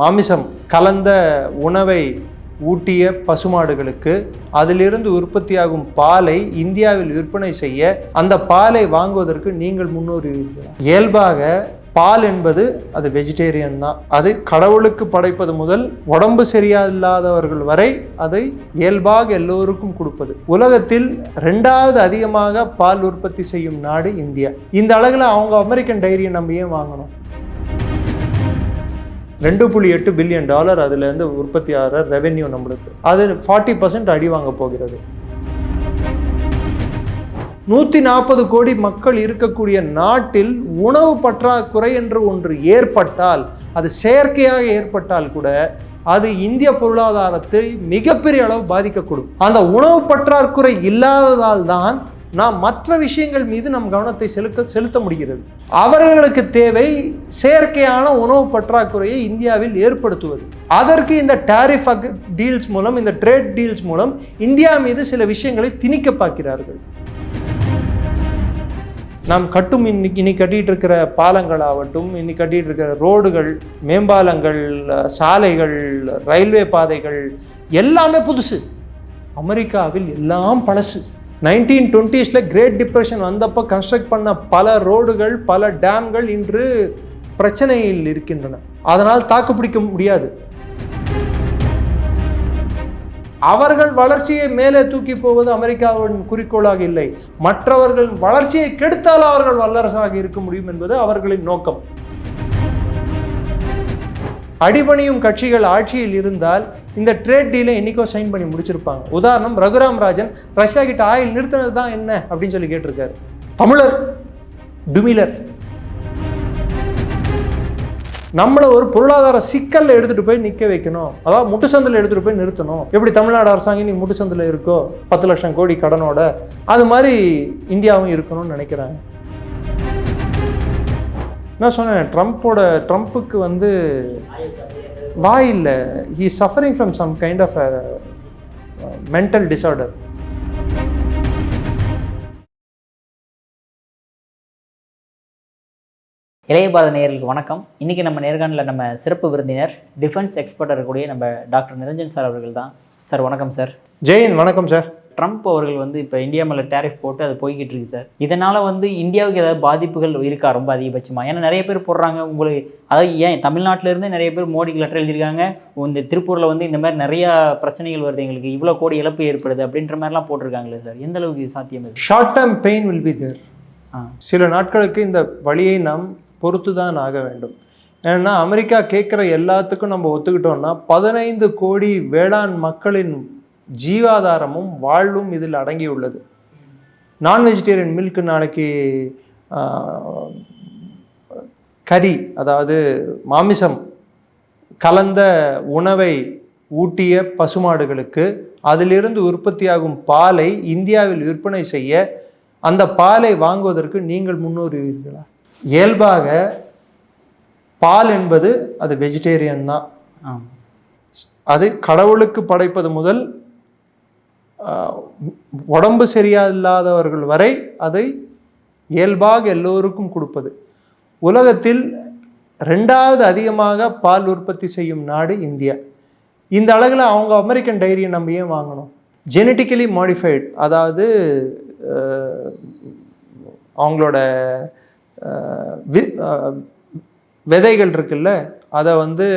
மாமிசம் கலந்த உணவை ஊட்டிய பசுமாடுகளுக்கு அதிலிருந்து உற்பத்தியாகும் பாலை இந்தியாவில் விற்பனை செய்ய அந்த பாலை வாங்குவதற்கு நீங்கள் முன்னுரிமைங்களா இயல்பாக பால் என்பது அது வெஜிடேரியன் தான். அது கடவுளுக்கு படைப்பது முதல் உடம்பு சரியில்லாதவர்கள் வரை அதை இயல்பாக எல்லோருக்கும் கொடுப்பது. உலகத்தில் ரெண்டாவது அதிகமாக பால் உற்பத்தி செய்யும் நாடு இந்தியா. இந்த அளவில் அவங்க அமெரிக்கன் டைரியை நம்ம ஏன் வாங்கணும்? ரெண்டு புள்ளி எட்டு பில்லியன் டாலர் அதுலேருந்து உற்பத்தி ஆகிற ரெவென்யூ நம்மளுக்கு. அது ஃபார்ட்டி பர்சன்ட் அடி வாங்க போகிறது. நூற்றி நாற்பது கோடி மக்கள் இருக்கக்கூடிய நாட்டில் உணவு பற்றாக்குறை என்று ஒன்று ஏற்பட்டால் அது செயற்கையாக ஏற்பட்டால் கூட அது இந்திய பொருளாதாரத்தை மிகப்பெரிய அளவு பாதிக்கக்கூடும். அந்த உணவு பற்றாக்குறை இல்லாததால் தான் நாம் மற்ற விஷயங்கள் மீது நம் கவனத்தை செலுத்த செலுத்த முடிகிறது. அவர்களுக்கு தேவை செயற்கையான உணவு பற்றாக்குறையை இந்தியாவில் ஏற்படுத்துவது. அதற்கு இந்த டேரிஃப் டீல்ஸ் மூலம் இந்த ட்ரேட் டீல்ஸ் மூலம் இந்தியா மீது சில விஷயங்களை திணிக்க பார்க்கிறார்கள். நாம் கட்டும் இன்னைக்கு இன்னைக்கு கட்டிகிட்டு இருக்கிற பாலங்கள் ஆகட்டும் இன்னைக்கு கட்டிகிட்டு இருக்கிற ரோடுகள் மேம்பாலங்கள் சாலைகள் ரயில்வே பாதைகள் எல்லாமே புதுசு. அமெரிக்காவில் எல்லாம் பழசு. நைன்டீன் டுவெண்ட்டீஸில் கிரேட் டிப்ரெஷன் வந்தப்போ கன்ஸ்ட்ரக்ட் பண்ண பல ரோடுகள் பல டேம்கள் இன்று பிரச்சனையில் இருக்கின்றன. அதனால் தாக்குப்பிடிக்க முடியாது. அவர்கள் வளர்ச்சியை மேலே தூக்கி போவது அமெரிக்காவின் குறிக்கோளாக இல்லை. மற்றவர்கள் வளர்ச்சியை கெடுத்தால் அவர்கள் வல்லரசாக இருக்க முடியும் என்பது அவர்களின் நோக்கம். அடிபணியும் கட்சிகள் ஆட்சியில் இருந்தால் இந்த ட்ரேட் டீலை என்னைக்கோ சைன் பண்ணி முடிச்சிருப்பாங்க. உதாரணம் ரகுராம் ராஜன் ரஷ்யா கிட்ட ஆயில் நிறுத்தினது தான் என்ன அப்படின்னு சொல்லி கேட்டிருக்காரு. தமிழர் டுமிலர். நம்மளை ஒரு பொருளாதார சிக்கலில் எடுத்துகிட்டு போய் நிற்க வைக்கணும். அதாவது முட்டுச்சந்தில் எடுத்துகிட்டு போய் நிறுத்தணும். எப்படி தமிழ்நாடு அரசாங்கம் நீ முட்டுச்சந்தில் இருக்கோ பத்து லட்சம் கோடி கடனோட அது மாதிரி இந்தியாவும் இருக்கணும்னு நினைக்கிறாங்க. நான் சொன்னேன் ட்ரம்ப்போட ட்ரம்ப்புக்கு வந்து வாய் இல்லை he suffering from some kind of mental disorder இளைய பாரத நேயர்களுக்கு வணக்கம். இன்றைக்கி நம்ம நேர்காணலில் நம்ம சிறப்பு விருந்தினர் டிஃபென்ஸ் எக்ஸ்பர்ட் இருக்கக்கூடிய நம்ம டாக்டர் நிரஞ்சன் சார் அவர்கள் தான். சார் வணக்கம் சார். ஜெயின் வணக்கம் சார். ட்ரம்ப் அவர்கள் வந்து இப்போ இந்தியா மேலே டேரிஃப் போட்டு அது போய்கிட்டு இருக்கு சார். இதனால் வந்து இந்தியாவுக்கு ஏதாவது பாதிப்புகள் இருக்கா? ரொம்ப அதிகபட்சமாக ஏன்னா நிறைய பேர் போடுறாங்க. உங்களுக்கு அதாவது ஏன் தமிழ்நாட்டில இருந்து நிறைய பேர் மோடிக்கு லெட்டர் எழுதியிருக்காங்க. இந்த திருப்பூரில் வந்து இந்த மாதிரி நிறையா பிரச்சனைகள் வருது எங்களுக்கு. இவ்வளோ கோடி இழப்பு ஏற்படுது அப்படின்ற மாதிரிலாம் போட்டிருக்காங்களே சார். எந்த அளவுக்கு சாத்தியம் short term pain will be there சில நாட்களுக்கு இந்த வழியை நாம் பொறுத்து தான் ஆக வேண்டும். ஏன்னா அமெரிக்கா கேட்குற எல்லாத்துக்கும் நம்ம ஒத்துக்கிட்டோம்னா பதினைந்து கோடி வேளாண் மக்களின் ஜீவாதாரமும் வாழ்வும் இதில் அடங்கியுள்ளது. நான் வெஜிடேரியன் மில்க் நாளைக்கு கறி அதாவது மாமிசம் கலந்த உணவை ஊட்டிய பசுமாடுகளுக்கு அதிலிருந்து உற்பத்தியாகும் பாலை இந்தியாவில் விற்பனை செய்ய அந்த பாலை வாங்குவதற்கு நீங்கள் முன்னுரிவீர்களா இயல்பாக பால் என்பது அது வெஜிடேரியன் தான். அது கடவுளுக்கு படைப்பது முதல் உடம்பு சரியா இல்லாதவர்கள் வரை அதை இயல்பாக எல்லோருக்கும் கொடுப்பது. உலகத்தில் ரெண்டாவது அதிகமாக பால் உற்பத்தி செய்யும் நாடு இந்தியா. இந்த அளவில் அவங்க அமெரிக்கன் டைரியை நம்ம ஏன் வாங்கணும்? ஜெனட்டிக்கலி மாடிஃபைடு அதாவது அவங்களோட வி- விதைகள் இருக்குல்ல அதை வந்து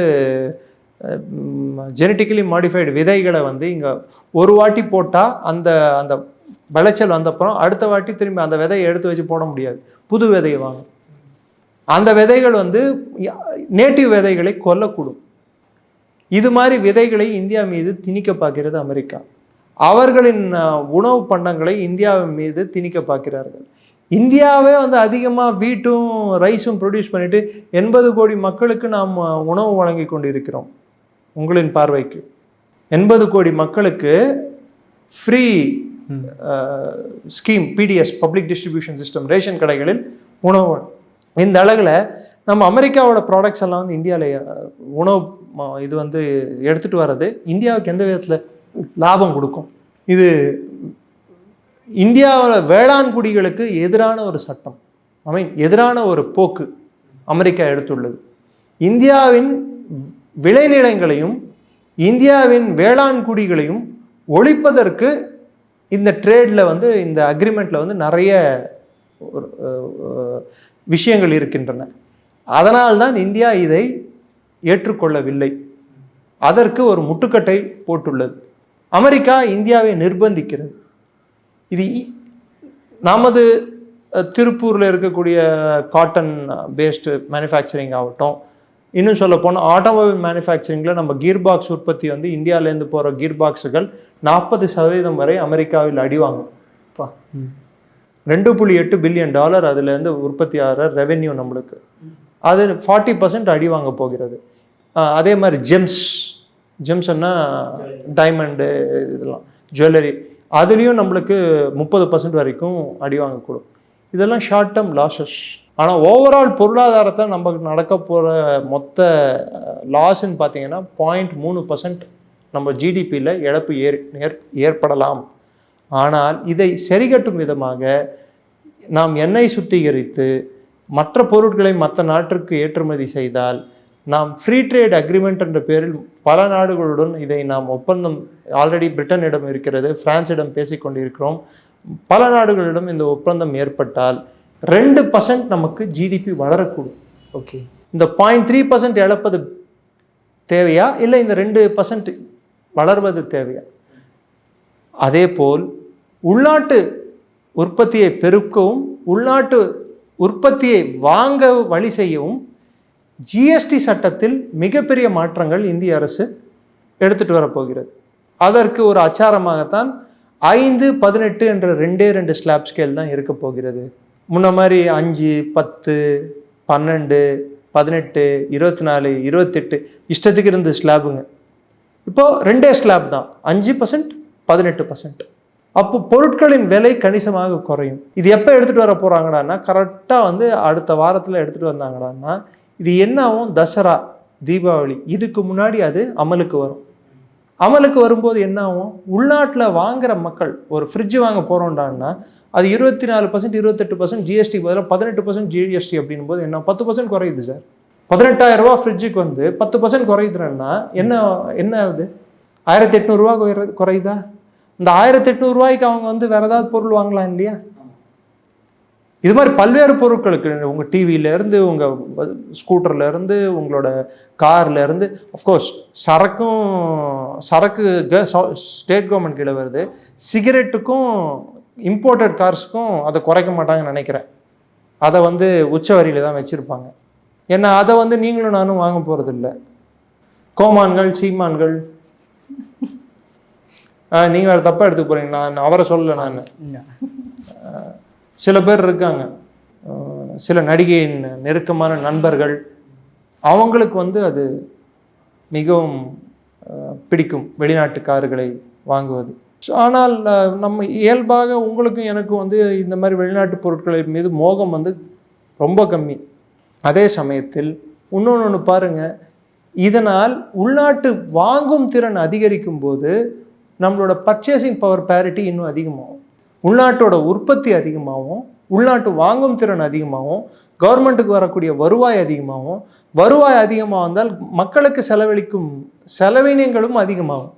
ஜெனட்டிக்கலி மாடிஃபைடு விதைகளை வந்து இங்கே ஒரு வாட்டி போட்டால் அந்த அந்த விளைச்சல் வந்தப்புறம் அடுத்த வாட்டி திரும்பி அந்த விதையை எடுத்து வச்சு போட முடியாது. புது விதையை வாங்க அந்த விதைகள் வந்து நேட்டிவ் விதைகளை கொல்லக்கூடும். இது மாதிரி விதைகளை இந்தியா மீது திணிக்க பார்க்கிறது அமெரிக்கா. அவர்களின் உணவு பண்டங்களை இந்தியாவின் மீது திணிக்க பார்க்கிறார்கள். இந்தியாவே வந்து அதிகமாக வீட்டும் ரைஸும் ப்ரொடியூஸ் பண்ணிட்டு எண்பது கோடி மக்களுக்கு நாம் உணவு வழங்கி கொண்டிருக்கிறோம். உங்களின் பார்வைக்கு. எண்பது கோடி மக்களுக்கு free. Scheme PDS public distribution system ration கடைகளில் உணவு. இந்த அழகில் நம்ம அமெரிக்காவோட ப்ராடக்ட்ஸ் எல்லாம் வந்து இந்தியாவில் உணவு இது வந்து எடுத்துகிட்டு வர்றது இந்தியாவுக்கு எந்த விதத்தில் லாபம் கொடுக்கும்? இது இந்தியாவில் வேளாண் குடிகளுக்கு எதிரான ஒரு சட்டம். ஐ மீன் எதிரான ஒரு போக்கு அமெரிக்கா எடுத்துள்ளது. இந்தியாவின் விளைநிலங்களையும் இந்தியாவின் வேளாண் குடிகளையும் ஒழிப்பதற்கு இந்த ட்ரேடில் வந்து இந்த அக்ரிமெண்ட்டில் வந்து நிறைய விஷயங்கள் இருக்கின்றன. அதனால்தான் இந்தியா இதை ஏற்றுக்கொள்ளவில்லை. அதற்கு ஒரு முட்டுக்கட்டை போட்டுள்ளது. அமெரிக்கா இந்தியாவை நிர்பந்திக்கிறது. இது நமது திருப்பூரில் இருக்கக்கூடிய காட்டன் பேஸ்டு மேனுஃபேக்சரிங் ஆகட்டும் இன்னும் சொல்ல போனால் ஆட்டோமொபைல் மேனுஃபேக்சரிங்கில் நம்ம கீர் பாக்ஸ் உற்பத்தி வந்து இந்தியாவிலேருந்து போகிற கீர் பாக்ஸுகள் நாற்பது சதவீதம் வரை அமெரிக்காவில் அடிவாங்கும் அப்பா. ம். ரெண்டு புள்ளி எட்டு பில்லியன் டாலர் அதுலேருந்து உற்பத்தி ஆகிற ரெவென்யூ நம்மளுக்கு. அது ஃபார்ட்டி பர்சன்ட் அடி வாங்க போகிறது. அதே மாதிரி ஜெம்ஸ் ஜெம்ஸ்னா டைமண்டு இதெல்லாம் ஜுவல்லரி அதுலேயும் நம்மளுக்கு முப்பது பர்சன்ட் வரைக்கும் அடி வாங்கக்கூடும். இதெல்லாம் ஷார்ட் டேர்ம் லாஸஸ் ஆனால் ஓவரால் பொருளாதாரத்தை நமக்கு நடக்க போகிற மொத்த லாஸ்ன்னு பார்த்தீங்கன்னா பாயிண்ட் மூணு பர்சன்ட் நம்ம ஜிடிபியில் இழப்பு ஏற் ஏற் ஏற்படலாம். ஆனால் இதை சரிகட்டும் விதமாக நாம் எண்ணெய் சுத்திகரித்து மற்ற பொருட்களை மற்ற நாட்டிற்கு ஏற்றுமதி செய்தால் நாம் ஃப்ரீ ட்ரேட் அக்ரிமெண்ட் என்ற பேரில் பல நாடுகளுடன் இதை நாம் ஒப்பந்தம் ஆல்ரெடி பிரிட்டனிடம் இருக்கிறது பிரான்சிடம் பேசிக்கொண்டிருக்கிறோம். பல நாடுகளிடம் இந்த ஒப்பந்தம் ஏற்பட்டால் ரெண்டு பர்சன்ட் நமக்கு ஜிடிபி வளரக்கூடும். ஓகே இந்த பாயிண்ட் த்ரீ பர்சன்ட் இழப்பது தேவையா? இல்லை இந்த ரெண்டு பர்சன்ட் வளர்வது தேவையா? அதேபோல் உள்நாட்டு உற்பத்தியை பெருக்கவும் உள்நாட்டு உற்பத்தியை வாங்க வழி செய்யவும் ஜிஎஸ்டி சட்டத்தில் மிகப்பெரிய மாற்றங்கள் இந்திய அரசு எடுத்துட்டு வரப்போகிறது. அதற்கு ஒரு அச்சாரமாகத்தான் ஐந்து பதினெட்டு என்ற ரெண்டே ரெண்டு ஸ்லாப் ஸ்கேல் தான் இருக்க போகிறது. முன்ன மாதிரி அஞ்சு பத்து பன்னெண்டு பதினெட்டு இருபத்தி நாலு இருபத்தெட்டு இஷ்டத்துக்கு இருந்த ஸ்லாபுங்க. இப்போது ரெண்டே ஸ்லாப் தான். அஞ்சு பர்சன்ட் பதினெட்டு பர்சன்ட் அப்போ பொருட்களின் விலை கணிசமாக குறையும். இது எப்போ எடுத்துகிட்டு வர போகிறாங்கடான்னா கரெக்டாக வந்து அடுத்த வாரத்தில் எடுத்துகிட்டு வந்தாங்கடான்னா இது என்ன ஆகும் தசரா தீபாவளி இதுக்கு முன்னாடி அது அமலுக்கு வரும். அமலுக்கு வரும்போது என்ன ஆகும் உள்நாட்டில் வாங்குற மக்கள் ஒரு ஃப்ரிட்ஜ் வாங்க போகிறோம்டான்னா அது இருபத்தி நாலு பர்சன்ட் இருபத்தெட்டு பர்சன்ட் ஜிஎஸ்டி பதிலாக பதினெட்டு பர்சன்ட் ஜிஎஸ்டி அப்படின்னும் போது என்ன பத்து பர்சன்ட் குறையுது சார் பதினெட்டாயிரம் ரூபா ஃப்ரிட்ஜுக்கு வந்து பத்து பர்சன்ட் குறையுதுன்னா என்ன என்ன ஆகுது? ஆயிரத்தி எட்நூறுரூவா குறையுதா? இந்த ஆயிரத்தி எட்நூறுரூவாய்க்கு அவங்க வந்து வேறு ஏதாவது பொருள் வாங்கலாம் இல்லையா? இது மாதிரி பல்வேறு பொருட்களுக்கு உங்கள் டிவியிலேருந்து உங்கள் ஸ்கூட்டர்லேருந்து உங்களோட கார்லேருந்து அஃப்கோர்ஸ் சரக்கும் சரக்கு ஸ்டேட் கவர்மெண்ட் கீழே வருது. சிகரெட்டுக்கும் இம்போர்ட்டட் கார்ஸுக்கும் அதை குறைக்க மாட்டாங்கன்னு நினைக்கிறேன். அதை வந்து உச்ச வரியில தான் வச்சுருப்பாங்க. ஏன்னா அதை வந்து நீங்களும் நானும் வாங்க போகிறதில்ல கோமான்கள் சீமான்கள். நீங்கள் வேறு தப்பாக எடுத்துக்க போகிறீங்க நான் அவரை சொல்லலை நான். சில பேர் இருக்காங்க. சில நடிகையின் நெருக்கமான நண்பர்கள். அவங்களுக்கு வந்து அது மிகவும் பிடிக்கும். வெளிநாட்டு கார்களை வாங்குவது. So, ஆனால் நம்ம இயல்பாக உங்களுக்கும் எனக்கும் வந்து இந்த மாதிரி வெளிநாட்டு பொருட்களின் மீது மோகம் வந்து ரொம்ப கம்மி. அதே சமயத்தில் இன்னொன்று ஒன்று பாருங்கள் இதனால் உள்நாட்டு வாங்கும் திறன் அதிகரிக்கும் போது நம்மளோட பர்ச்சேசிங் பவர் பேரிட்டி இன்னும் அதிகமாகும். உள்நாட்டோட உற்பத்தி அதிகமாகும். உள்நாட்டு வாங்கும் திறன் அதிகமாகும். கவர்மெண்ட்டுக்கு வரக்கூடிய வருவாய் அதிகமாகும். வருவாய் அதிகமாக வந்தால் மக்களுக்கு செலவழிக்கும் செலவினங்களும் அதிகமாகும்.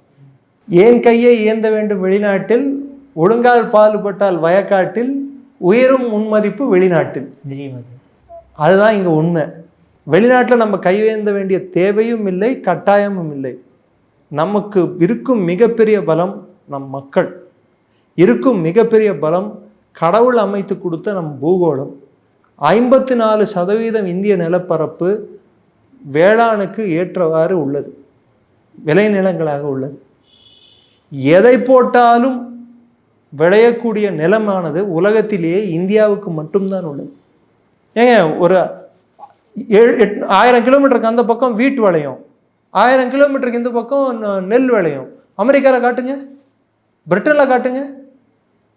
ஏன் கையை ஏந்த வேண்டும் வெளிநாட்டில்? ஒழுங்கால் பாலுபட்டால் வயக்காட்டில். உயரும் முன்மதிப்பு வெளிநாட்டில். அதுதான் இங்கே உண்மை. வெளிநாட்டில் நம்ம கைவேந்த வேண்டிய தேவையும் இல்லை கட்டாயமும் இல்லை. நமக்கு இருக்கும் மிகப்பெரிய பலம் நம் மக்கள். இருக்கும் மிகப்பெரிய பலம் கடவுள் அமைத்து கொடுத்த நம் பூகோளம். ஐம்பத்தி நாலு சதவீதம் இந்திய நிலப்பரப்பு வேளாணுக்கு ஏற்றவாறு உள்ளது. விளைநிலங்களாக உள்ளது. எதை போட்டாலும் விளையக்கூடிய நிலமானது உலகத்திலேயே இந்தியாவுக்கு மட்டும்தான் உள்ளது. ஏங்க ஒரு ஏழு எட் ஆயிரம் கிலோமீட்டருக்கு அந்த பக்கம் வீட்டு விளையும். ஆயிரம் கிலோமீட்டருக்கு இந்த பக்கம் நெல் விளையும். அமெரிக்காவில் காட்டுங்க. பிரிட்டனில் காட்டுங்க.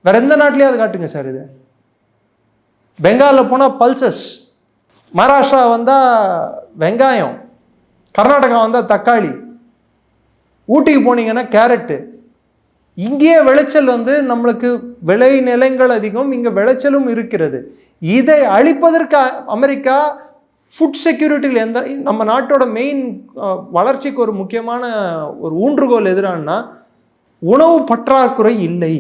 வேற எந்த நாட்டிலையாவது காட்டுங்க சார் இது. பெங்காலில் போனால் பல்சஸ். மகாராஷ்டிரா வந்தால் வெங்காயம். கர்நாடகா வந்தால் தக்காளி. ஊட்டிக்கு போனீங்கன்னா கேரட்டு. இங்கேயே விளைச்சல் வந்து நம்மளுக்கு விளை நிலங்கள் அதிகம் இங்கே விளைச்சலும் இருக்கிறது. இதை அழிப்பதற்கு அமெரிக்கா ஃபுட் செக்யூரிட்டியில் எந்த நம்ம நாட்டோட மெயின் வளர்ச்சிக்கு ஒரு முக்கியமான ஒரு ஊன்றுகோல் எதிரானா உணவு பற்றாக்குறை இல்லை.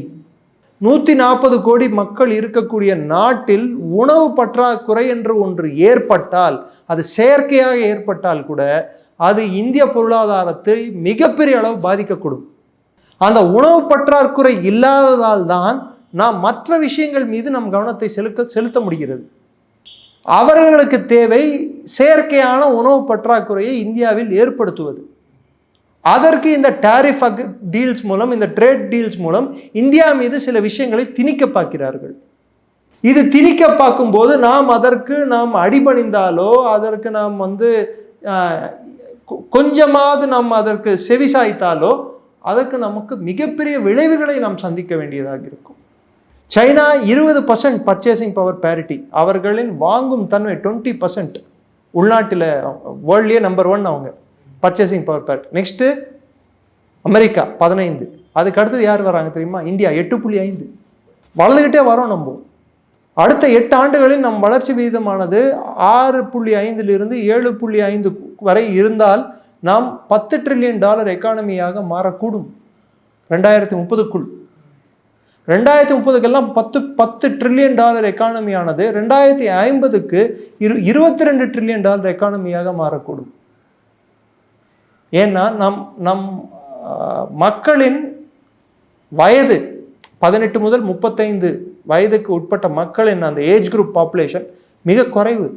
நூற்றி நாற்பது கோடி மக்கள் இருக்கக்கூடிய நாட்டில் உணவு பற்றாக்குறை என்று ஒன்று ஏற்பட்டால் அது செயற்கையாக ஏற்பட்டால் கூட அது இந்திய பொருளாதாரத்தை மிகப்பெரிய அளவு பாதிக்கக்கூடும். அந்த உணவு பற்றாக்குறை இல்லாததால் தான் நாம் மற்ற விஷயங்கள் மீது நம் கவனத்தை செலுத்த செலுத்த முடிகிறது. அவர்களுக்கு தேவை செயற்கையான உணவு பற்றாக்குறையை இந்தியாவில் ஏற்படுத்துவது. அதற்கு இந்த டாரிஃப் டீல்ஸ் மூலம் இந்த ட்ரேட் டீல்ஸ் மூலம் இந்தியா மீது சில விஷயங்களை திணிக்க பார்க்கிறார்கள். இது திணிக்க பார்க்கும்போது நாம் அதற்கு நாம் அடிபணிந்தாலோ அதற்கு நாம் வந்து கொ- கொஞ்சமாவது நாம் அதற்கு செவிசாய்த்தாலோ அதற்கு நமக்கு மிகப்பெரிய விளைவுகளை நாம் சந்திக்க வேண்டியதாக இருக்கும். சைனா இருபது பர்சன்ட் பர்ச்சேசிங் பவர் பேரிட்டி அவர்களின் வாங்கும் தன்மை டுவெண்ட்டி பர்சன்ட் உள்நாட்டில் வேர்ல்ட்லேயே நம்பர் ஒன் அவங்க. Purchasing power parity next America பதினைந்து. அதுக்கு அடுத்தது யார் வராங்க தெரியுமா? இந்தியா எட்டு புள்ளி ஐந்து. வளர்ந்துக்கிட்டே வரோம் நம்ம. அடுத்த எட்டு ஆண்டுகளில் நம் வளர்ச்சி விகிதமானது ஆறு புள்ளி ஐந்திலிருந்து ஏழு புள்ளி ஐந்து வரை இருந்தால் நாம் பத்து ட்ரில்லியன் டாலர் எக்கானமியாக மாறக்கூடும். ரெண்டாயிரத்தி முப்பதுக்குள். ரெண்டாயிரத்தி முப்பதுக்கெல்லாம் பத்து பத்து ட்ரில்லியன் டாலர் எக்கானமியானது ரெண்டாயிரத்தி ஐம்பதுக்கு இரு இருபத்தி ரெண்டு ட்ரில்லியன் டாலர் எக்கானமியாக மாறக்கூடும். ஏன்னா நம் நம் மக்களின் வயது பதினெட்டு முதல் முப்பத்தைந்து வயதுக்கு உட்பட்ட மக்களின் அந்த ஏஜ் குரூப் பாப்புலேஷன் மிக குறைவு.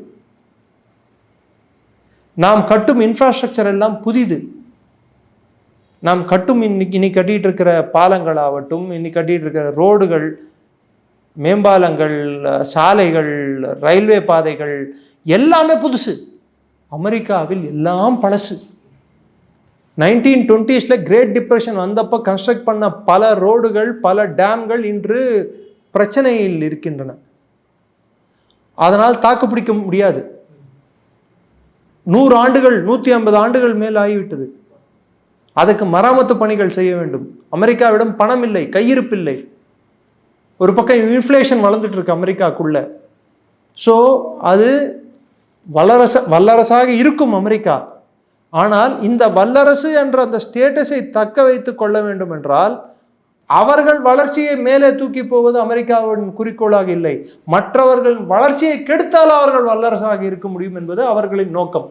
நாம் கட்டும் இன்ஃப்ராஸ்ட்ரக்சர் எல்லாம் புதிது. நாம் கட்டும் இன்னைக்கு இன்னைக்கு கட்டிகிட்டு இருக்கிற பாலங்கள் ஆகட்டும் இன்னைக்கு கட்டிகிட்டு இருக்கிற ரோடுகள் மேம்பாலங்கள் சாலைகள் ரயில்வே பாதைகள் எல்லாமே புதுசு. அமெரிக்காவில் எல்லாம் பழசு. நைன்டீன் டுவெண்ட்டீஸில் கிரேட் டிப்ரெஷன் வந்தப்போ கன்ஸ்ட்ரக்ட் பண்ண பல ரோடுகள் பல டேம்கள் இன்று பிரச்சனையில் இருக்கின்றன. அதனால் தாக்குப்பிடிக்க முடியாது. நூறு ஆண்டுகள் நூற்றி ஐம்பது ஆண்டுகள் மேல் ஆகிவிட்டது. அதுக்கு மராமத்து பணிகள் செய்ய வேண்டும். அமெரிக்காவிடம் பணம் இல்லை கையிருப்பில்லை ஒரு பக்கம் இன்ஃப்ளேஷன் வளர்ந்துட்டு இருக்கு அமெரிக்காக்குள்ள. ஸோ அது வல்லரச வல்லரசாக இருக்கும் அமெரிக்கா. ஆனால் இந்த வல்லரசு என்ற அந்த ஸ்டேட்டஸை தக்க வைத்து கொள்ள வேண்டும் என்றால் அவர்கள் வளர்ச்சியை மேலே தூக்கி போவது அமெரிக்காவின் குறிக்கோளாக இல்லை. மற்றவர்கள் வளர்ச்சியை கெடுத்தால் அவர்கள் வல்லரசாக இருக்க முடியும் என்பது அவர்களின் நோக்கம்.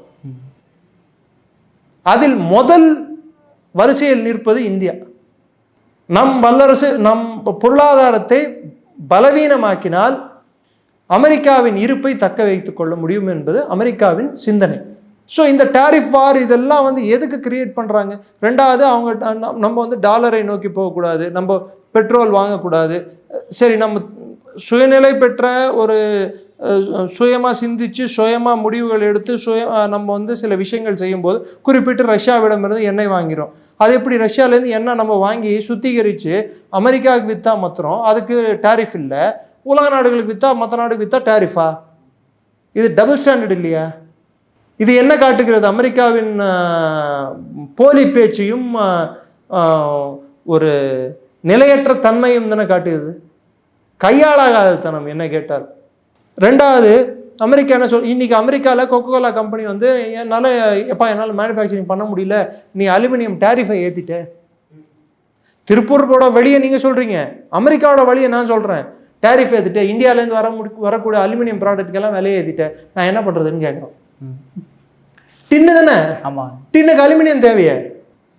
அதில் முதல் வரிசையில் நிற்பது இந்தியா. நம் வல்லரசு நம் பொருளாதாரத்தை பலவீனமாக்கினால் அமெரிக்காவின் இருப்பை தக்க வைத்துக் கொள்ள முடியும் என்பது அமெரிக்காவின் சிந்தனை. ஸோ இந்த டாரிஃப் வார் இதெல்லாம் வந்து எதுக்கு கிரியேட் பண்ணுறாங்க ரெண்டாவது அவங்க நம்ம வந்து டாலரை நோக்கி போகக்கூடாது. நம்ம பெட்ரோல் வாங்கக்கூடாது. சரி நம்ம சுயநிலை பெற்ற ஒரு சுயமாக சிந்தித்து சுயமாக முடிவுகள் எடுத்து சுய நம்ம வந்து சில விஷயங்கள் செய்யும்போது குறிப்பிட்டு ரஷ்யாவிடமிருந்து எண்ணெய் வாங்கிறோம் அது எப்படி ரஷ்யாவிலேருந்து எண்ணெய் நம்ம வாங்கி சுத்திகரித்து அமெரிக்காவுக்கு விற்றா மாத்திரம் அதுக்கு டாரிஃப் இல்லை. உலக நாடுகளுக்கு விற்றா மற்ற நாடுக்கு விற்றா டாரிஃபா இது டபுள் ஸ்டாண்டர்ட் இல்லையா? இது என்ன காட்டுகிறது? அமெரிக்காவின் போலி பேச்சையும் ஒரு நிலையற்ற தன்மையும் தானே காட்டுகிறது? கையாளாகாத தனம் என்ன கேட்டால். ரெண்டாவது அமெரிக்கா என்ன சொல் இன்னைக்கு அமெரிக்காவில் கோகோகோலா கம்பெனி வந்து என்னால் எப்பா என்னால் மேனுஃபேக்சரிங் பண்ண முடியல. நீ அலுமினியம் டேரிஃபை ஏற்றிட்ட திருப்பூரோட வழியை நீங்கள் சொல்கிறீங்க அமெரிக்காவோட வழியை நான் சொல்கிறேன் டேரிஃப் ஏற்றிட்டு இந்தியாவிலேருந்து வர முடி வரக்கூடிய அலுமினியம் ப்ராடக்ட்டுக்கெல்லாம் விலையை ஏற்றிட்டேன் நான் என்ன பண்ணுறதுன்னு கேட்குறோம். டின்னு தானே? ஆமாம் டின்னுக்கு அலுமினியம் தேவையே.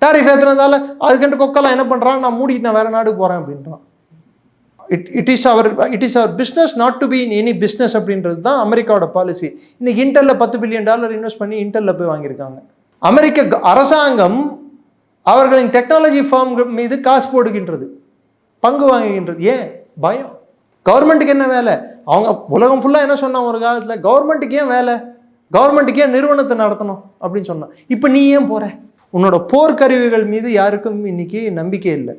டாரிஃப் ஏற்றுனதால அதுக்கிட்ட கொக்கெல்லாம் என்ன பண்ணுறான் நான் மூடிட்டு நான் வேறு நாடுக்கு போகிறேன் அப்படின்றான். It it is our it is our business not to be in any business அப்படின்றது தான் அமெரிக்காவோட பாலிசி இன்னைக்கு இன்டெல்ல பத்து பில்லியன் டாலர் இன்வெஸ்ட் பண்ணி இன்டெல்ல போய் வாங்கியிருக்காங்க. அமெரிக்க அரசாங்கம் அவர்களின் டெக்னாலஜி ஃபார்ம் மீது காசு போடுகின்றது. பங்கு வாங்குகின்றது. ஏன்? பயம். கவர்மெண்ட்டுக்கு என்ன வேலை? அவங்க உலகம் ஃபுல்லாக என்ன சொன்னான் ஒரு காலத்தில்? கவர்மெண்ட்டுக்கு ஏன் வேலை? கவர்மெண்ட்டுக்கு ஏன் நிறுவனத்தை நடத்தணும்? அப்படின்னு சொன்னான். இப்போ நீ ஏன் போகிற உன்னோட போர்க்கருவிகள் மீது யாருக்கும் இன்னைக்கு நம்பிக்கை இல்லை.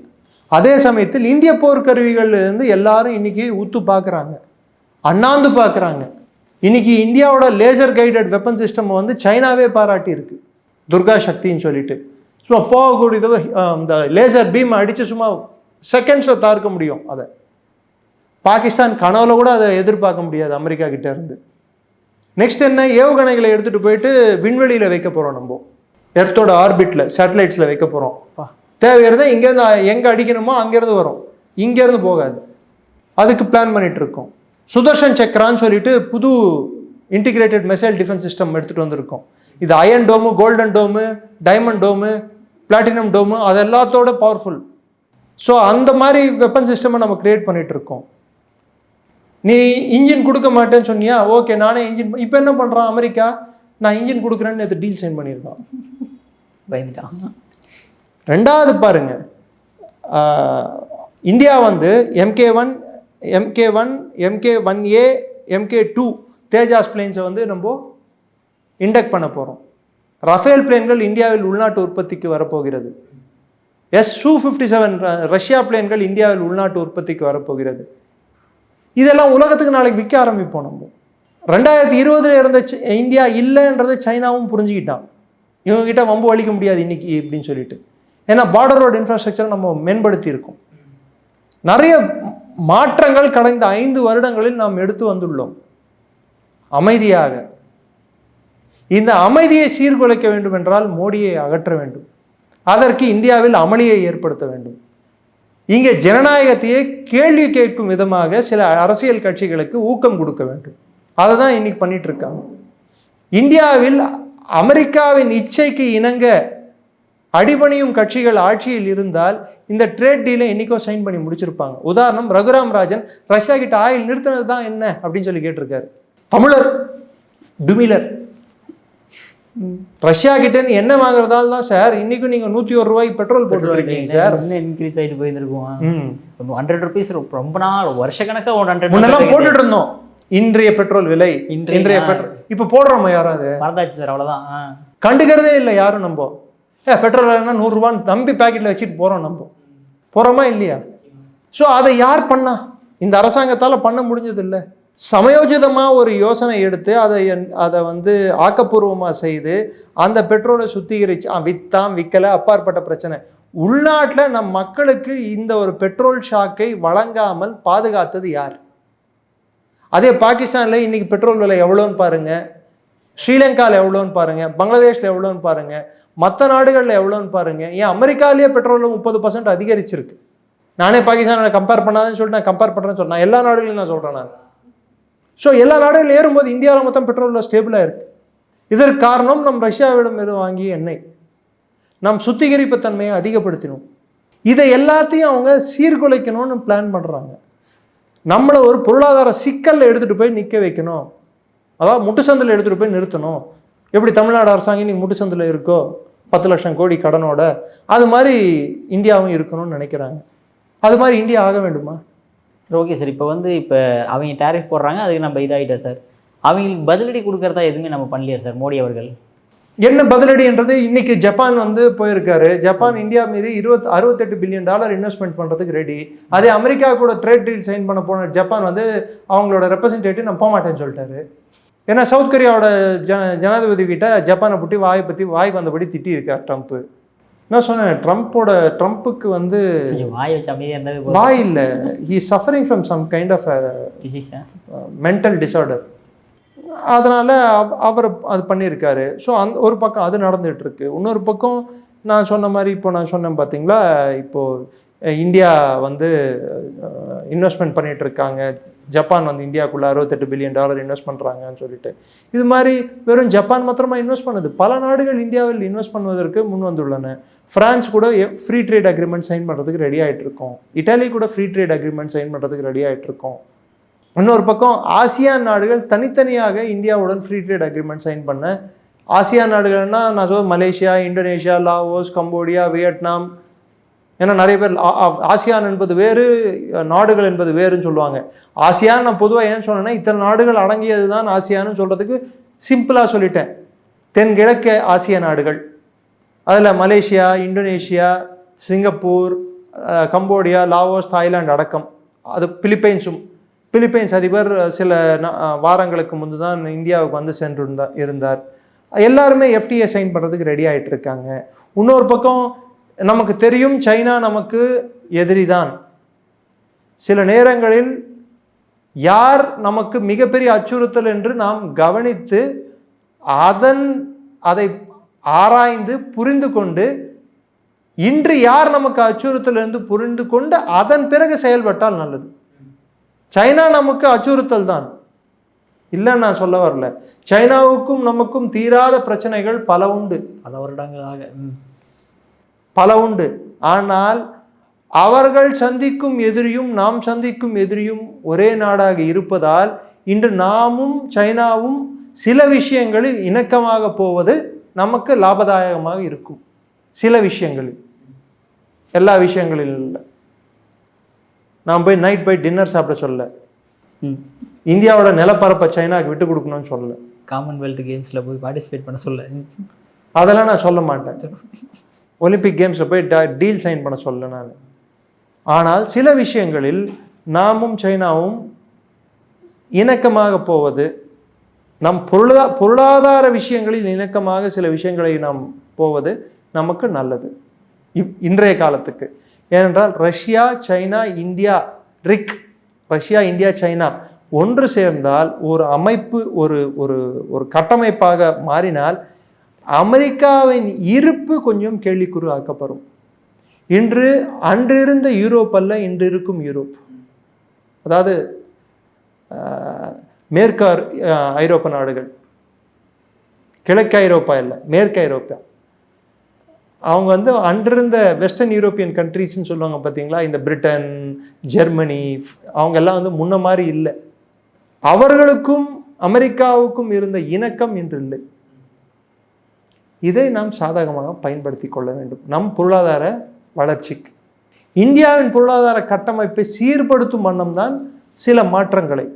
அதே சமயத்தில் இந்திய போர்க்கருவிகள் இருந்து எல்லாரும் இன்னைக்கு உத்து பார்க்குறாங்க அண்ணாந்து பார்க்குறாங்க இன்னைக்கு இந்தியாவோட லேசர் கைடட் வெப்பன் சிஸ்டம் வந்து சைனாவே பாராட்டி இருக்கு துர்கா சக்தின்னு சொல்லிட்டு. சும்மா போகக்கூடியது இந்த லேசர் பீம் அடித்து சும்மா செகண்ட்ஸில் தார்க்க முடியும் அதை. பாகிஸ்தான் கனவுல கூட அதை எதிர்பார்க்க முடியாது அமெரிக்கா கிட்ட இருந்து. நெக்ஸ்ட் என்ன ஏவுகணைகளை எடுத்துகிட்டு போயிட்டு விண்வெளியில் வைக்க போகிறோம் நம்ம. எர்த்தோட ஆர்பிட்டில் சேட்டலைட்ஸில் வைக்க போகிறோம் பா. இங்கேருந்து எங்கே அடிக்கணுமோ அங்கேருந்து வரும். இங்கேருந்து போகாது. அதுக்கு பிளான் பண்ணிட்டு இருக்கோம் சுதர்ஷன் சக்கரான்னு சொல்லிட்டு புது இன்டிகிரேட்டட் மிசைல் டிஃபென்ஸ் சிஸ்டம் எடுத்துகிட்டு வந்திருக்கோம். இது iron dome golden dome diamond dome platinum dome அது எல்லாத்தோட பவர்ஃபுல் ஸோ அந்த மாதிரி வெப்பன் சிஸ்டமை நம்ம கிரியேட் பண்ணிட்டு இருக்கோம் நீ இன்ஜின் கொடுக்க மாட்டேன்னு சொன்னியா? ஓகே நானே இன்ஜின் இப்போ என்ன பண்ணுறான் அமெரிக்கா? நான் இன்ஜின் கொடுக்குறேன்னு நேற்று டீல் சைன் பண்ணியிருக்கான். பயந்துட்டான். ரெண்டாவது பாருங்க. இந்தியா வந்து MK one MK one MK one A MK two Tejas பிளேன்ஸை வந்து நம்ம இண்டக்ட் பண்ண போகிறோம் ரஃபேல் பிளேன்கள் இந்தியாவில் உள்நாட்டு உற்பத்திக்கு வரப்போகிறது. S two fifty seven Russia பிளேன்கள் இந்தியாவில் உள்நாட்டு உற்பத்திக்கு வரப்போகிறது. இதெல்லாம் உலகத்துக்கு நாளைக்கு விற்க ஆரம்பிப்போம் நம்ம. ரெண்டாயிரத்தி இருபதுல இருந்த இந்தியா இல்லைன்றதை சைனாவும் புரிஞ்சுக்கிட்டான். இவங்ககிட்ட வம்பு அழிக்க முடியாது இன்னைக்கு இப்படின்னு சொல்லிட்டு. ஏன்னா பார்டர் ரோடு இன்ஃப்ராஸ்ட்ரக்சர் நம்ம மேம்படுத்தி இருக்கோம் நிறைய மாற்றங்கள் கடந்த ஐந்து வருடங்களில் நாம் எடுத்து வந்துள்ளோம். அமைதியாக. இந்த அமைதியை சீர்குலைக்க வேண்டும் என்றால் மோடியை அகற்ற வேண்டும். அதற்கு இந்தியாவில் அமளியை ஏற்படுத்த வேண்டும். இங்கே ஜனநாயகத்தையே கேள்வி கேட்கும் விதமாக சில அரசியல் கட்சிகளுக்கு ஊக்கம் கொடுக்க வேண்டும். அதை தான் இன்னைக்கு பண்ணிட்டு இருக்காங்க. இந்தியாவில் அமெரிக்காவின் இச்சைக்கு இணங்க அடிபணியும் கட்சிகள் ஆட்சியில் இருந்தால் இந்த ட்ரேட் டீலை இன்னைக்கோ சைன் பண்ணி முடிச்சிருப்பாங்க. உதாரணம் ரகுராம் ராஜன் ரஷ்யா கிட்ட ஆயில் நிறுத்தினது தான் என்ன? அப்படின்னு சொல்லி கேட்டிருக்காரு. தமிழர் டுமிலர். ரஷ்யா கிட்ட இருந்து என்ன வாங்குறதால தான் சார் இன்னைக்கும் நீங்க நூத்தி ஒரு ரூபாய்க்கு பெட்ரோல் போட்டு இருக்கீங்க சார். இன்னும் இன்க்ரீஸ் ஆகிட்டு போயிருந்துருக்கும். ஹண்ட்ரட் ருபீஸ் ரொம்ப நாள் வருஷக்கணக்கா ஒரு ஹண்ட்ரட் முன்னெல்லாம் போட்டுட்டு இருந்தோம். இன்றைய பெட்ரோல் விலை இன்றைய- பெட்ரோல் இப்ப போடுறோமா யாராவது மறந்தாச்சு சார் அவ்வளோதான் ஆ. கண்டுக்கிறதே இல்லை யாரும் நம்ம. ஏ பெட்ரோல் விலைன்னா நூறுரூவான்னு நம்பி பேக்கெட்டில் வச்சுட்டு போகிறோம் நம்ம. போகிறோமா இல்லையா? ஸோ அதை யார் பண்ணா? இந்த அரசாங்கத்தால் பண்ண முடிஞ்சதில்லை. சமயோஜிதமாக ஒரு யோசனை எடுத்து அதை என்- அதை வந்து ஆக்கப்பூர்வமாக செய்து அந்த பெட்ரோலை சுத்திகரித்து விற்றான் வித்தான் விற்கலை அப்பாற்பட்ட பிரச்சனை. உள்நாட்டில் நம் மக்களுக்கு இந்த ஒரு பெட்ரோல் ஷாக்கை வழங்காமல் பாதுகாத்தது யார்? அதே பாகிஸ்தானில் இன்றைக்கி பெட்ரோல் விலை எவ்வளோன்னு பாருங்கள் ஸ்ரீலங்காவில் எவ்வளோன்னு பாருங்கள் பங்களாதேஷில் எவ்வளோன்னு பாருங்கள் மற்ற நாடுகளில் எவ்வளோன்னு பாருங்கள் ஏன் அமெரிக்காலேயே பெட்ரோலில் முப்பது பர்சன்ட் அதிகரிச்சிருக்கு. நானே பாகிஸ்தானை கம்பேர் பண்ணாதேன்னு சொல்லிட்டு நான் கம்பேர் பண்ணுறேன்னு சொன்னேன் எல்லா நாடுகளையும் நான் சொல்கிறேன் நான். ஸோ எல்லா நாடுகளும் ஏறும்போது இந்தியாவில் மொத்தம் பெட்ரோலில் ஸ்டேபிளாக இருக்குது இதற்கு காரணம் நம் ரஷ்யாவிடம் இருந்து வாங்கிய எண்ணெய். நம் சுத்திகரிப்பு தன்மையை அதிகப்படுத்தினோம். இதை எல்லாத்தையும் அவங்க சீர்குலைக்கணும்னு பிளான் பண்ணுறாங்க நம்மளை ஒரு பொருளாதார சிக்கலில் எடுத்துகிட்டு போய் நிற்க வைக்கணும். அதாவது முட்டுச்சந்தில் எடுத்துகிட்டு போய் நிறுத்தணும். எப்படி தமிழ்நாடு அரசாங்கம் நீங்கள் முட்டுச்சந்தில் இருக்கோ? பத்து லட்சம் கோடி கடனோட அது மாதிரி இந்தியாவும் இருக்கணும்னு நினைக்கிறாங்க. அது மாதிரி இந்தியா ஆக வேண்டுமா? சரி ஓகே சார். இப்போ வந்து இப்போ அவங்க டேரிஃப் போடுறாங்க அதுக்கு நம்ம இதாகிட்டோம் சார். அவங்களுக்கு பதிலடி கொடுக்கறதா எதுவுமே நம்ம பண்ணலையா சார் மோடி அவர்கள்? என்ன பதிலடின்றது இன்னைக்கு ஜப்பான் வந்து போயிருக்காரு. ஜப்பான் இந்தியா மீது இருபத் அறுபத்தெட்டு பில்லியன் டாலர் இன்வெஸ்ட்மெண்ட் பண்ணுறதுக்கு ரெடி அதே அமெரிக்கா கூட ட்ரேட் டீல் சைன் பண்ண போன ஜப்பான் வந்து அவங்களோட ரெப்ரசன்டேட்டிவ் நான் போக மாட்டேன்னு சொல்லிட்டாரு. ஏன்னா சவுத் கொரியாவோட ஜன ஜனாதிபதி கிட்ட ஜப்பானை பற்றி வாயை பற்றி வாய் வந்தபடி திட்டி இருக்கார் ட்ரம்ப்பு நான் சொன்னேன்? ட்ரம்ப்போட ட்ரம்ப்புக்கு வந்து வாய் வச்சு வாய் இல்லை. He suffering from some kind of mental disorder அதனால் அவர் அது பண்ணியிருக்காரு. ஸோ அந்த ஒரு பக்கம் அது நடந்துட்டு இருக்கு இன்னொரு பக்கம் நான் சொன்ன மாதிரி இப்போ நான் சொன்னேன் பார்த்தீங்களா இப்போது இந்தியா வந்து இன்வெஸ்ட்மெண்ட் பண்ணிட்டு இருக்காங்க ஜப்பான் வந்து இந்தியாவுக்குள்ளே அறுபத்தெட்டு பில்லியன் டாலர் இன்வெஸ்ட் பண்ணுறாங்கன்னு சொல்லிட்டு. இது மாதிரி வெறும் ஜப்பான் மாத்திரமா இன்வெஸ்ட் பண்ணுது. பல நாடுகள் இந்தியாவில் இன்வெஸ்ட் பண்ணுவதற்கு முன் வந்துள்ளன. பிரான்ஸ் கூட ஃப்ரீ ட்ரேட் அக்ரிமெண்ட் சைன் பண்ணுறதுக்கு ரெடி ஆகிட்டு இருக்கோம் இட்டாலி கூட ஃப்ரீ ட்ரேட் அக்ரிமெண்ட் சைன் பண்ணுறதுக்கு ரெடி ஆகிட்டு இருக்கோம் இன்னொரு பக்கம் ஆசியான் நாடுகள் தனித்தனியாக இந்தியாவுடன் ஃப்ரீ ட்ரேட் அக்ரிமெண்ட் சைன் பண்ண ஆசியான் நாடுகள்னா நான் சொல்ல Malaysia Indonesia Laos Cambodia Vietnam ஏன்னா நிறைய பேர் ஆ- ஆசியான் என்பது வேறு நாடுகள் என்பது வேறுன்னு சொல்லுவாங்க. ஆசியான் நான் பொதுவாக ஏன் சொன்னேன்னா இத்தனை நாடுகள் அடங்கியது தான் ஆசியான்னு சொல்கிறதுக்கு சிம்பிளாக சொல்லிட்டேன். தென்கிழக்கு ஆசிய நாடுகள். அதில் Malaysia Indonesia Singapore Cambodia Laos Thailand அடக்கம். அது பிலிப்பைன்ஸும். பிலிப்பைன்ஸ் அதிபர் சில வாரங்களுக்கு முன்பு தான் இந்தியாவுக்கு வந்து சென்றிருந்தா இருந்தார். எல்லாருமே எஃப்டிஏ சைன் பண்ணுறதுக்கு ரெடி ஆகிட்டு இருக்காங்க இன்னொரு பக்கம் நமக்கு தெரியும் சைனா நமக்கு எதிரி தான் சில நேரங்களில் யார் நமக்கு மிகப்பெரிய அச்சுறுத்தல் என்று நாம் கவனித்து அதன் அதை ஆராய்ந்து புரிந்து கொண்டு இன்று யார் நமக்கு அச்சுறுத்தல் என்று புரிந்து கொண்டு அதன் பிறகு செயல்பட்டால் நல்லது. சைனா நமக்கு அச்சுறுத்தல் தான். இல்லை நான் சொல்ல வரல. சைனாவுக்கும் நமக்கும் தீராத பிரச்சனைகள் பல உண்டு. பல வருடங்களாக. பல உண்டு. ஆனால் அவர்கள் சந்திக்கும் எதிரியும் நாம் சந்திக்கும் எதிரியும் ஒரே நாடாக இருப்பதால் இன்று நாமும் சைனாவும் சில விஷயங்களில் இணக்கமாக போவது நமக்கு லாபதாயகமாக இருக்கும். சில விஷயங்களில். எல்லா விஷயங்களிலும் இல்லை. நான் போய் நைட் போய் டின்னர் சாப்பிட சொல்ல. இந்தியாவோட நிலப்பரப்பை சைனாக்கு விட்டு கொடுக்கணும்னு சொல்லல காமன்வெல்த் கேம்ஸில் போய் பார்ட்டிசிபேட் பண்ண சொல்ல. அதெல்லாம் நான் சொல்ல மாட்டேன். ஒலிம்பிக் கேம்ஸில் போய் டீல் சைன் பண்ண சொல்ல நான். ஆனால் சில விஷயங்களில் நாமும் சைனாவும் இணக்கமாக போவது நம் பொருளா பொருளாதார விஷயங்களில் இணக்கமாக சில விஷயங்களை நாம் போவது நமக்கு நல்லது. இப் இன்றைய காலத்துக்கு. ஏனென்றால் Russia China India RIC Russia India China ஒன்று சேர்ந்தால் ஒரு அமைப்பு ஒரு ஒரு ஒரு கட்டமைப்பாக மாறினால் அமெரிக்காவின் இருப்பு கொஞ்சம் கேள்விக்குறு ஆக்கப்படும். இன்று அன்றிருந்த யூரோப் அல்ல இன்று இருக்கும் யூரோப். அதாவது மேற்கு ஐரோப்ப நாடுகள். கிழக்கு ஐரோப்பா இல்லை மேற்கு ஐரோப்பா. அவங்க வந்து அன்றிருந்த வெஸ்டர்ன் யூரோப்பியன் கண்ட்ரீஸ்னு சொல்லுவாங்க பார்த்தீங்களா இந்த பிரிட்டன் ஜெர்மனி அவங்க எல்லாம் வந்து முன்ன மாதிரி இல்லை. அவர்களுக்கும் அமெரிக்காவுக்கும் இருந்த இணக்கம் இன்று இல்லை. இதை நாம் சாதகமாக பயன்படுத்தி கொள்ள வேண்டும். நம் பொருளாதார வளர்ச்சிக்கு இந்தியாவின் பொருளாதார கட்டமைப்பை சீர்படுத்தும் வண்ணம் தான் சில மாற்றங்களை.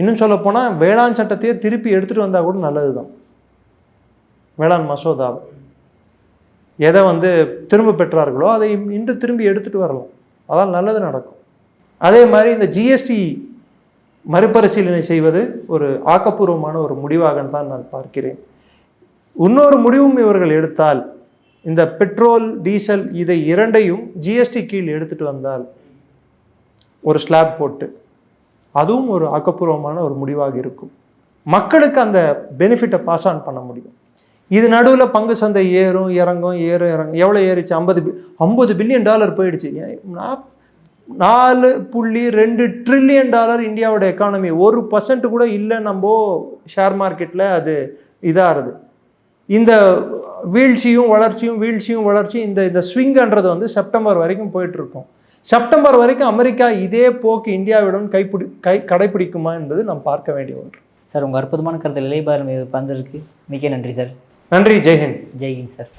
இன்னும் சொல்லப்போனால் வேளாண் சட்டத்தையே திருப்பி எடுத்துகிட்டு வந்தால் கூட நல்லது தான் வேளாண் மசோதாவை. எதை வந்து திரும்ப பெற்றார்களோ அதை இன்று திரும்பி எடுத்துகிட்டு வரலாம். அதால் நல்லது நடக்கும். அதே மாதிரி இந்த ஜிஎஸ்டி மறுபரிசீலனை செய்வது ஒரு ஆக்கப்பூர்வமான ஒரு முடிவாக தான் நான் பார்க்கிறேன். இன்னொரு முடிவும் இவர்கள் எடுத்தால் இந்த பெட்ரோல் டீசல் இதை இரண்டையும் ஜிஎஸ்டி கீழ் எடுத்துட்டு வந்தால் ஒரு ஸ்லாப் போட்டு அதுவும் ஒரு ஆக்கப்பூர்வமான ஒரு முடிவாக இருக்கும். மக்களுக்கு அந்த பெனிஃபிட்டை பாஸ் ஆன் பண்ண முடியும். இது நடுவில் பங்கு சந்தை ஏறும் இறங்கும் ஏறும் இறங்கும். எவ்வளோ ஏறிச்சு? ஐம்பது ஐம்பது பில்லியன் டாலர் போயிடுச்சு. நாலு புள்ளி ரெண்டு ட்ரில்லியன் டாலர் இந்தியாவோட எக்கானமி ஒரு பர்சன்ட் கூட இல்லை நம்ம ஷேர் மார்க்கெட்டில் அது இதாகிறது இந்த வீழ்ச்சியும் வளர்ச்சியும் வீழ்ச்சியும் வளர்ச்சியும் இந்த இந்த ஸ்விங்கன்றது வந்து செப்டம்பர் வரைக்கும் போயிட்டு இருக்கும் செப்டம்பர் வரைக்கும் அமெரிக்கா இதே போக்கு இந்தியாவுடன் கைப்பிடி கை கடைப்பிடிக்குமா என்பது நாம் பார்க்க வேண்டிய ஒன்று. சார் உங்கள் அற்புதமான கருத்து இளையபாரல் மீது பந்திருக்கு மிக்க நன்றி சார். நன்றி ஜெய்ஹிந்த் ஜெய்ஹிந்த் சார்.